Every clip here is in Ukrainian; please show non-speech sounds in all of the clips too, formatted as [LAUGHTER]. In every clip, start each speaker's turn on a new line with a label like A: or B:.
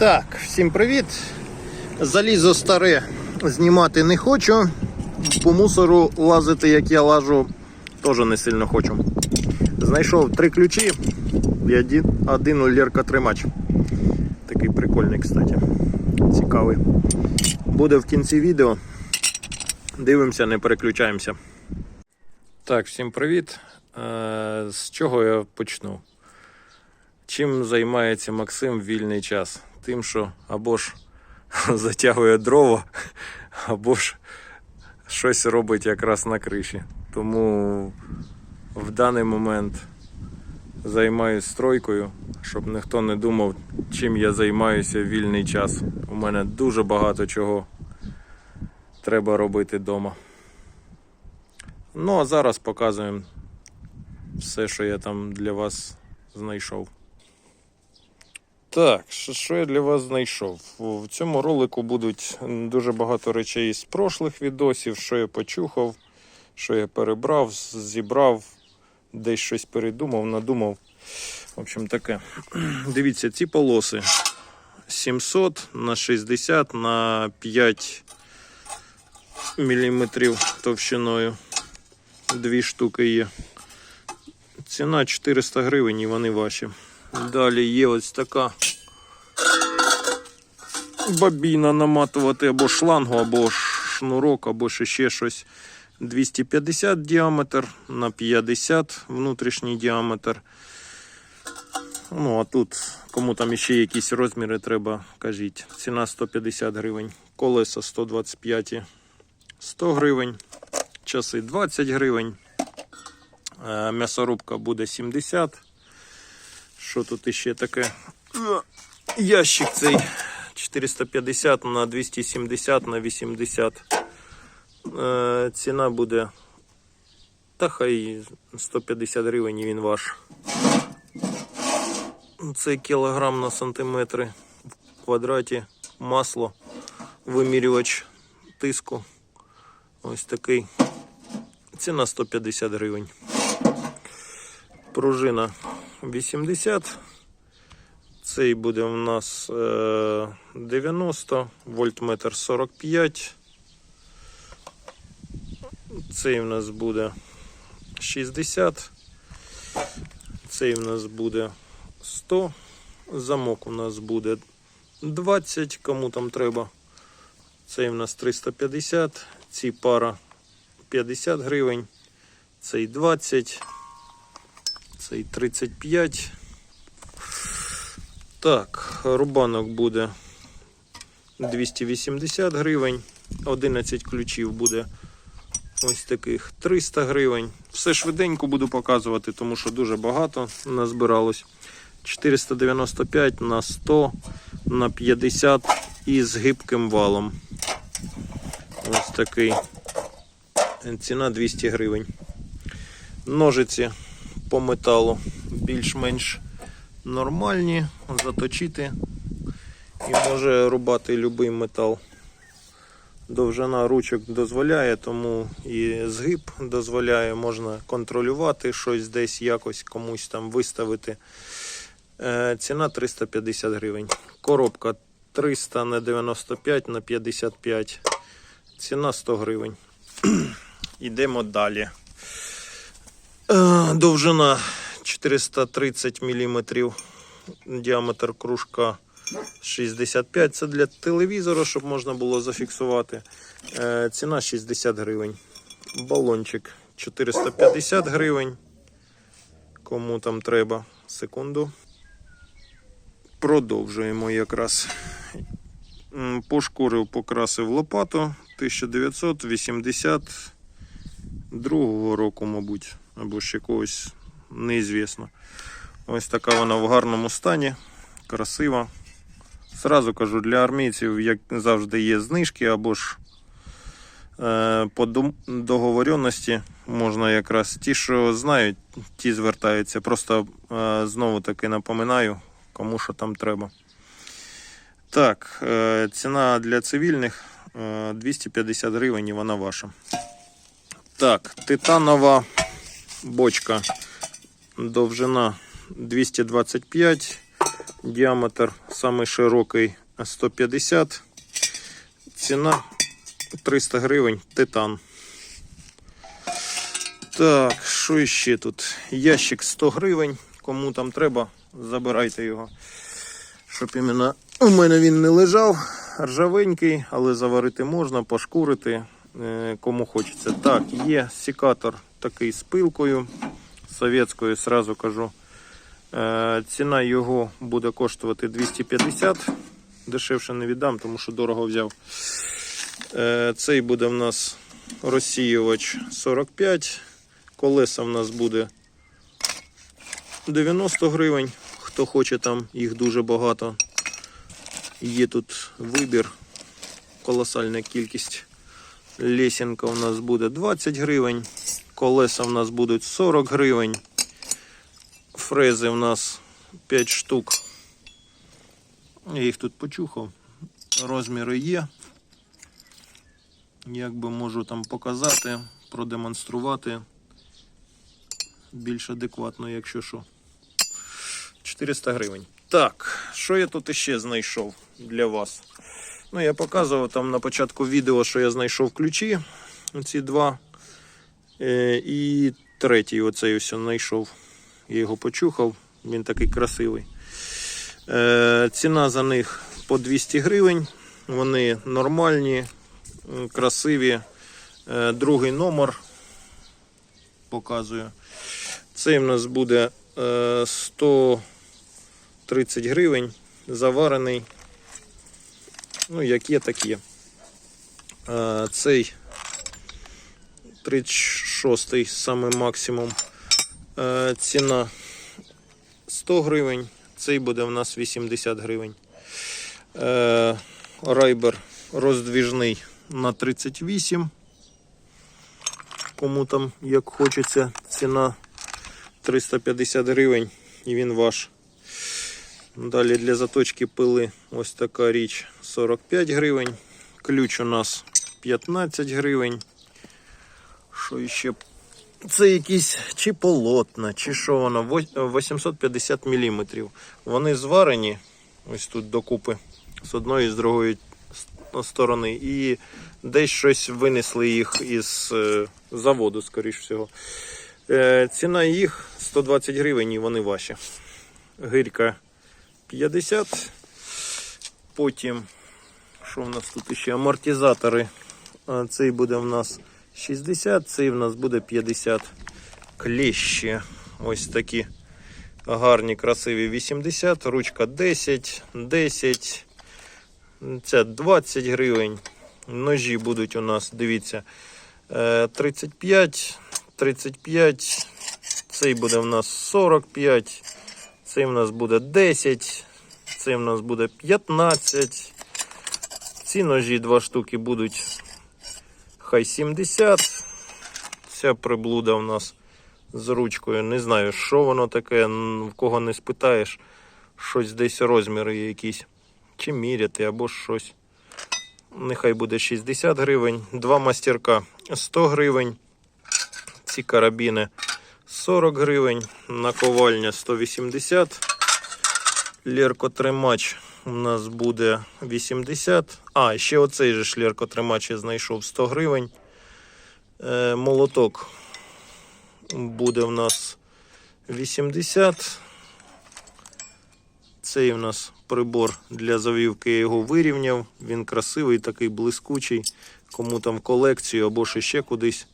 A: Так, всім привіт. Залізо старе знімати не хочу. По мусору лазити, як я лажу, теж не сильно хочу. Знайшов три ключі і один, один Лерка тримач. Такий прикольний, кстати. Цікавий. Буде в кінці відео. Дивимося, не переключаємося. Так, всім привіт. Е, З чого я почну? Чим займається Максим в вільний час? Тим, що або ж [LAUGHS] затягує дрова, або ж щось робить якраз на криші. Тому в даний момент займаюся стройкою, щоб ніхто не думав, чим я займаюся в вільний час. У мене дуже багато чого треба робити вдома. Ну а зараз показуємо все, що я там для вас знайшов. Так, що, я для вас знайшов? В цьому ролику будуть дуже багато речей з прошлих відосів, що я почухав, що я перебрав, зібрав, десь щось передумав, надумав. В общем, таке. [CLEARS THROAT] Дивіться, ці полоси 700 на 60 на 5 міліметрів товщиною. Дві штуки є. Ціна 400 гривень і вони ваші. Далі є ось така бабіна наматувати або шлангу, або шнурок, або ще, щось. 250 діаметр на 50 внутрішній діаметр. Ну, а тут, кому там ще якісь розміри треба, кажіть. Ціна 150 гривень. Колеса 125 100 гривень. Часи 20 гривень. Е, М'ясорубка буде 70. Що тут іще таке? Ящик цей 450 на 270 на 80. Е, Ціна буде. Та хай 150 гривень він ваш. Це кілограм на сантиметри в квадраті. Масло, вимірювач тиску. Ось такий. Ціна 150 гривень. Пружина 80. Цей буде у нас е, 90, вольтметр 45. Цей у нас буде 60. Цей у нас буде 100. Замок у нас буде 20, кому там треба. Цей у нас 350. Ці пара 50 гривень. Цей 20. Цей 35. Так, рубанок буде 280 гривень. 11 ключів буде ось таких 300 гривень. Все швиденько буду показувати, тому що дуже багато назбиралось. 495 на 100 на 50 із гибким валом. Ось такий. Ціна 200 гривень. Ножиці по металу більш-менш нормальні, заточити і може рубати будь-який метал. Довжина ручок дозволяє, тому і згиб дозволяє, можна контролювати щось десь якось комусь там виставити. Е, Ціна 350 гривень. Коробка 300 на 95 на 55. Ціна 100 гривень. [CLEARS THROAT] Йдемо далі. Е, Довжина 430 мм. Діаметр кружка 65. Це для телевізора, щоб можна було зафіксувати. Е, Ціна 60 гривень. Балончик 450 гривень. Кому там треба. Секунду. Продовжуємо якраз. Пошкурив, покрасив лопату 1982 року, мабуть, або ще когось неізвісно. Ось така вона в гарному стані, красива. Зразу кажу, для армійців, як завжди, є знижки або ж е, по договоренності можна якраз ті, що знають, ті звертаються. Просто е, знову таки напоминаю, кому що там треба. Так, е, ціна для цивільних е, 250 гривень і вона ваша. Так, титанова бочка. Довжина 225, Діаметр самий широкий 150. Ціна 300 гривень титан. Так, що ще тут? Ящик 100 гривень. Кому там треба, забирайте його. Щоб іменно у мене він не лежав. Ржавенький, але заварити можна, пошкурити. е, Кому хочеться. Так, є секатор такий з пилкою. Совєтською, сразу кажу. Е, Ціна його буде коштувати 250. Дешевше не віддам, тому що дорого взяв. Е, Цей буде в нас розсіювач 45. Колеса в нас буде 90 гривень. Хто хоче там, їх дуже багато. Є тут вибір, колосальна кількість. Лесінка у нас буде 20 гривень. Колеса в нас будуть 40 гривень. Фрези в нас 5 штук. Я їх тут почухав. Розміри є. Як би можу там показати, продемонструвати більш адекватно, якщо що. 400 гривень. Так, що я тут іще знайшов для вас? Ну, я показував там на початку відео, що я знайшов ключі. Ці два. Е, і третій оцей ось знайшов. Я його почухав, він такий красивий. Е, ціна за них по 200 гривень. Вони нормальні, красиві. Е, другий номер показую. Цей в нас буде е, 130 гривень, заварений. Ну, як є, так є. Цей 36-й саме максимум. Е, Ціна 100 гривень. Цей буде в нас 80 гривень. Е, Райбер роздвіжний на 38. Кому там як хочеться, ціна 350 гривень і він ваш. Далі для заточки пили ось така річ 45 гривень. Ключ у нас 15 гривень. Що ще? Це якісь чи полотна, чи що воно, 850 мм. Вони зварені ось тут докупи з одної і з другої сторони. І десь щось винесли їх із е, заводу, скоріш всього. Е, Ціна їх 120 гривень і вони ваші. Гирька 50. Потім, що в нас тут ще? Амортизатори. Цей буде в нас 60, цей в нас буде 50. Клещі. Ось такі гарні, красиві 80, ручка 10, 10, це 20 гривень. Ножі будуть у нас, дивіться, е, 35, 35, цей буде в нас 45, цей в нас буде 10, цей в нас буде 15. Ці ножі два штуки будуть хай 70. Ця приблуда у нас з ручкою. Не знаю, що воно таке, в кого не спитаєш, щось десь розміри якісь. Чи міряти, або щось. Нехай буде 60 гривень. Два мастерка 100 гривень. Ці карабіни 40 гривень. Наковальня 180. Лєркотримач у нас буде 80. А, ще оцей же ж я знайшов 100 гривень. Е, молоток буде в нас 80. Цей у нас прибор для завівки, я його вирівняв. Він красивий, такий блискучий. Кому там колекцію або ще кудись.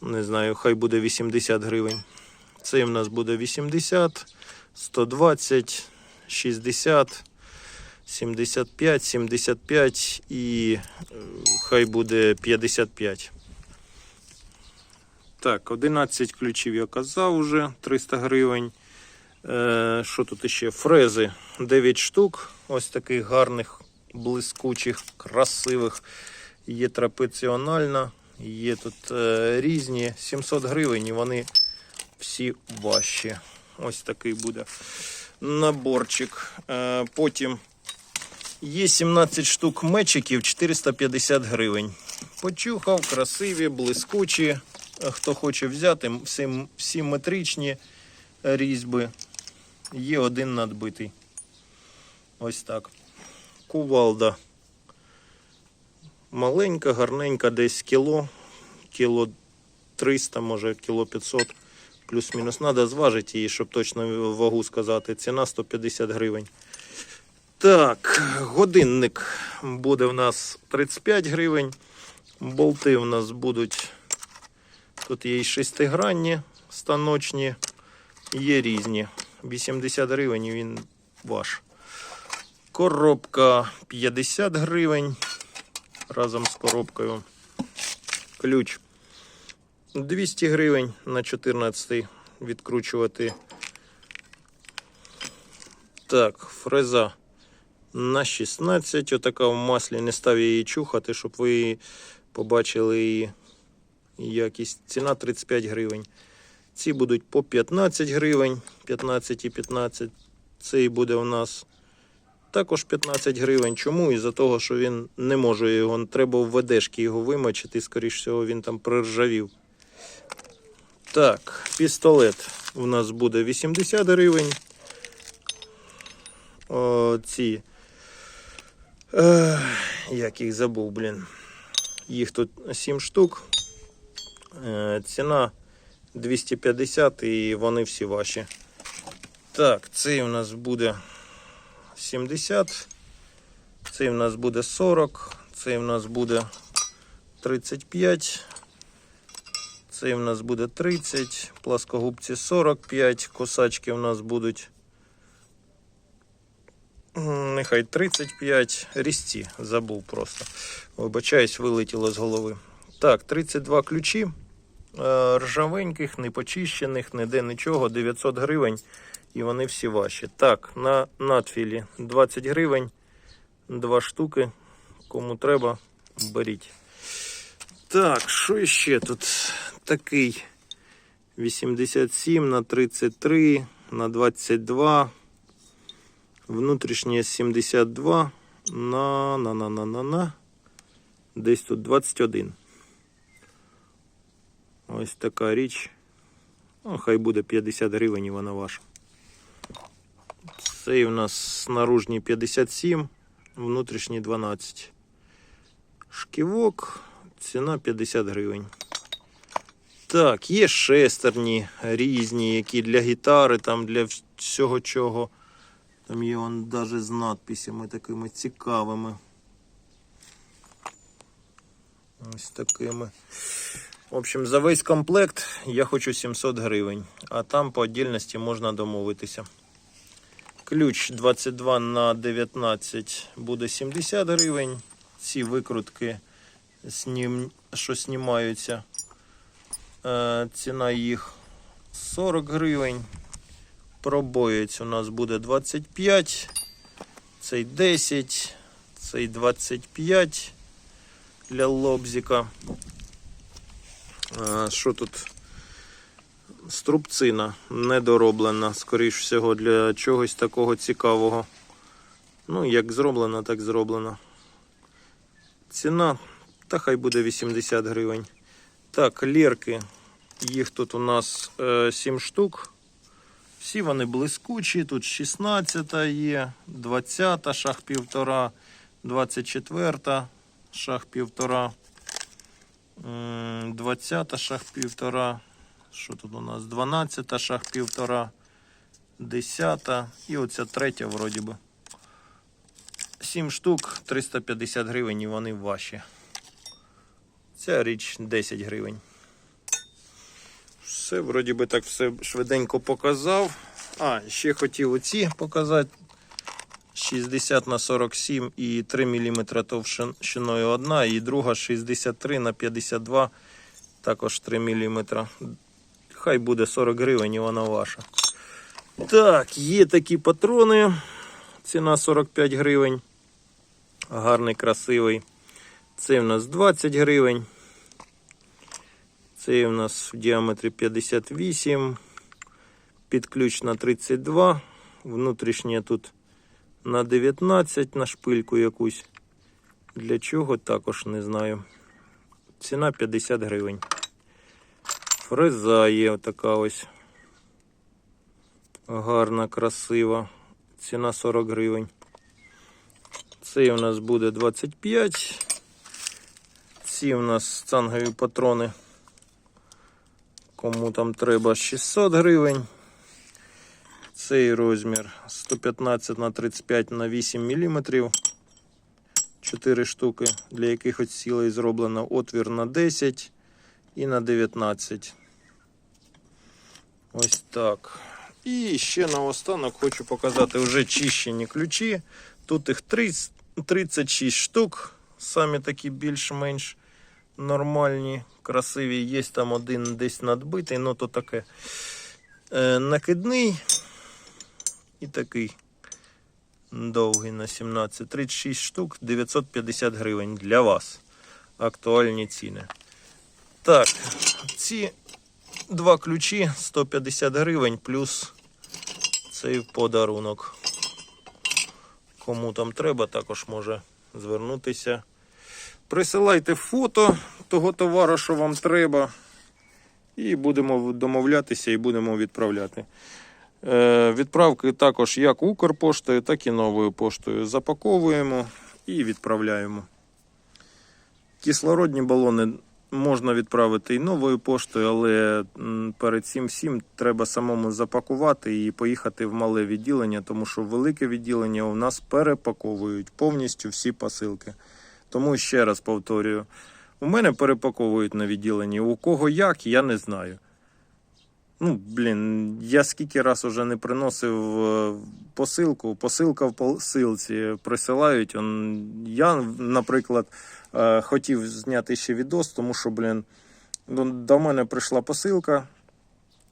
A: Не знаю, хай буде 80 гривень. Цей у нас буде 80, 120, 60, 75, 75 і е, хай буде 55. Так, 11 ключів я казав уже, 300 гривень. Е, що тут ще? Фрези 9 штук. Ось таких гарних, блискучих, красивих. Є трапеціональна, є тут е, різні. 700 гривень і вони всі важчі. Ось такий буде наборчик. Е, потім є 17 штук мечиків, 450 гривень. Почухав, красиві, блискучі. Е, Хто хоче взяти, всі, всі метричні різьби. Є один надбитий. Ось так. Кувалда. Маленька, гарненька, десь кіло, кіло 300, може кіло 500, плюс-мінус. Надо зважити її, щоб точно вагу сказати. Ціна 150 гривень. Так, годинник буде в нас 35 гривень. Болти в нас будуть. Тут є і шестигранні, станочні, є різні. 80 гривень він ваш. Коробка 50 гривень разом з коробкою. Ключ 200 гривень на 14 відкручувати. Так, фреза на 16. Отака в маслі. Не став її чухати, щоб ви побачили її якість. Ціна 35 гривень. Ці будуть по 15 гривень, 15 і 15. Цей буде у нас також 15 гривень. Чому? Із-за того, що він не може його, треба в ведешки його вимочити, скоріш всього, він там проржавів. Так, пістолет у нас буде 80 гривень. О, ці. Як їх забув, блін. Їх тут 7 штук. Е, ціна 250 і вони всі ваші. Так, цей у нас буде 70. Цей у нас буде 40. Цей у нас буде 35. Цей у нас буде 30. Пласкогубці 45. Косачки у нас будуть. Нехай 35. Різці. Забув просто. Вибачаюсь, вилетіло з голови. Так, 32 ключі. Е, Ржавеньких, не почищених, ніде нічого. 900 гривень. І вони всі ваші. Так, на надфілі 20 гривень. Два штуки. Кому треба, беріть. Так, що ще тут? Такий 87 на 33 на 22. Внутрішнє 72 на на на на на на. Десь тут 21. Ось така річ. Ну, хай буде 50 гривень і вона ваша. Цей у нас наружній 57, внутрішній 12. Шківок, ціна 50 гривень. Так, є шестерні різні, які для гітари, там для всього чого. Там є он навіть з надписями такими цікавими. Ось такими. В общем, за весь комплект я хочу 700 гривень, а там по отдільності можна домовитися. Ключ 22 на 19 буде 70 гривень. Ці викрутки, що знімаються, ціна їх 40 гривень. Пробоєць у нас буде 25, цей 10, цей 25 для лобзика. Е, Що тут? Струбцина недороблена, скоріш всього, для чогось такого цікавого. Ну, як зроблено, так зроблено. Ціна, та хай буде 80 гривень. Так, лірки. Їх тут у нас е, 7 штук. Всі вони блискучі. Тут 16 є, 20 шах півтора, 24 шах півтора, м, 20 шах півтора. Що тут у нас? 12 шах півтора, 10 і оця третя вроді би. 7 штук, 350 гривень і вони ваші. Ця річ 10 гривень. Все, вроді би так все швиденько показав. А, ще хотів оці показати. 60 на 47 і 3 мм товщиною одна, і друга 63 на 52, також 3 мм. Хай буде 40 гривень і вона ваша. Так, є такі патрони. Ціна 45 гривень. Гарний, красивий. Це в нас 20 гривень. Це у нас в діаметрі 58. Під ключ на 32. Внутрішнє тут на 19 на шпильку якусь. Для чого також не знаю. Ціна 50 гривень. Фреза є така ось. Гарна, красива. Ціна 40 гривень. Цей у нас буде 25. Ці у нас цангові патрони. Кому там треба 600 гривень. Цей розмір 115 на 35 на 8 мм. 4 штуки, для якихось цілей зроблено отвір на 10 і на 19. Ось так. І ще наостанок хочу показати вже чищені ключі. Тут їх 30 36 штук. Самі такі більш-менш нормальні, красиві. Є там один десь надбитий, ну то таке. Е, накидний і такий довгий на 17. 36 штук, 950 гривень для вас. Актуальні ціни. Так, ці два ключі 150 гривень плюс цей подарунок. Кому там треба, також може звернутися. Присилайте фото того товару, що вам треба. І будемо домовлятися і будемо відправляти. Е, відправки також як Укрпоштою, так і новою поштою. Запаковуємо і відправляємо. Кислородні балони можна відправити і новою поштою, але перед цим всім треба самому запакувати і поїхати в мале відділення, тому що велике відділення у нас перепаковують повністю всі посилки. Тому ще раз повторюю: у мене перепаковують на відділенні. У кого як, я не знаю. Ну, блін, я скільки раз уже не приносив е, посилку, посилка в посилці присилають. Он, я, наприклад, е, хотів зняти ще відос, тому що, блін, ну, до мене прийшла посилка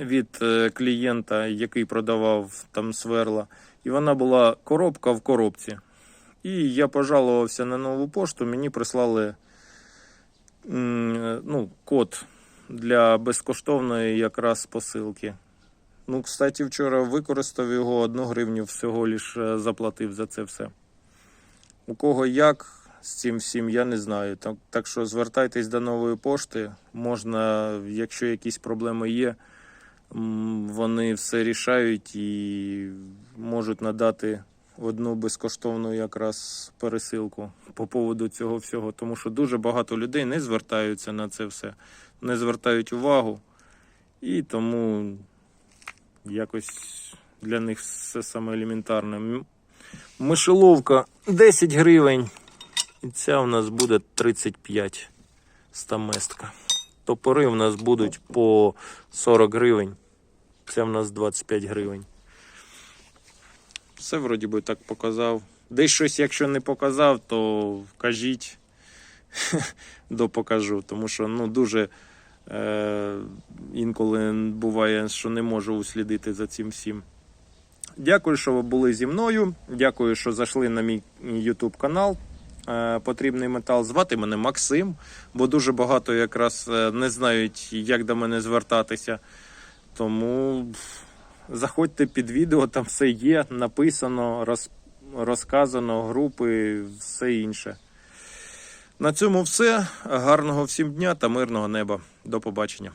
A: від е, клієнта, який продавав там сверла, і вона була коробка в коробці. І я пожалувався на нову пошту, мені прислали ну, код для безкоштовної якраз посилки. Ну, кстати, вчора використав його, одну гривню всього лиш е, заплатив за це все. У кого як з цим всім, я не знаю. Так, так що звертайтесь до нової пошти. Можна, якщо якісь проблеми є, вони все рішають і можуть надати одну безкоштовну якраз пересилку по поводу цього всього. Тому що дуже багато людей не звертаються на це все, не звертають увагу. І тому якось для них все саме елементарне. Мишеловка 10 гривень. І ця у нас буде 35 стаместка. Топори у нас будуть по 40 гривень. Це в нас 25 гривень. Все вроді би так показав. Десь щось, якщо не показав, то кажіть, [LAUGHS] допокажу. Тому що ну, дуже е, інколи буває, що не можу услідити за цим всім. Дякую, що ви були зі мною. Дякую, що зайшли на мій YouTube канал. Е, Потрібний метал. Звати мене Максим, бо дуже багато якраз е, не знають, як до мене звертатися. Тому заходьте під відео, там все є, написано, роз, розказано, групи, все інше. На цьому все. Гарного всім дня та мирного неба. До побачення.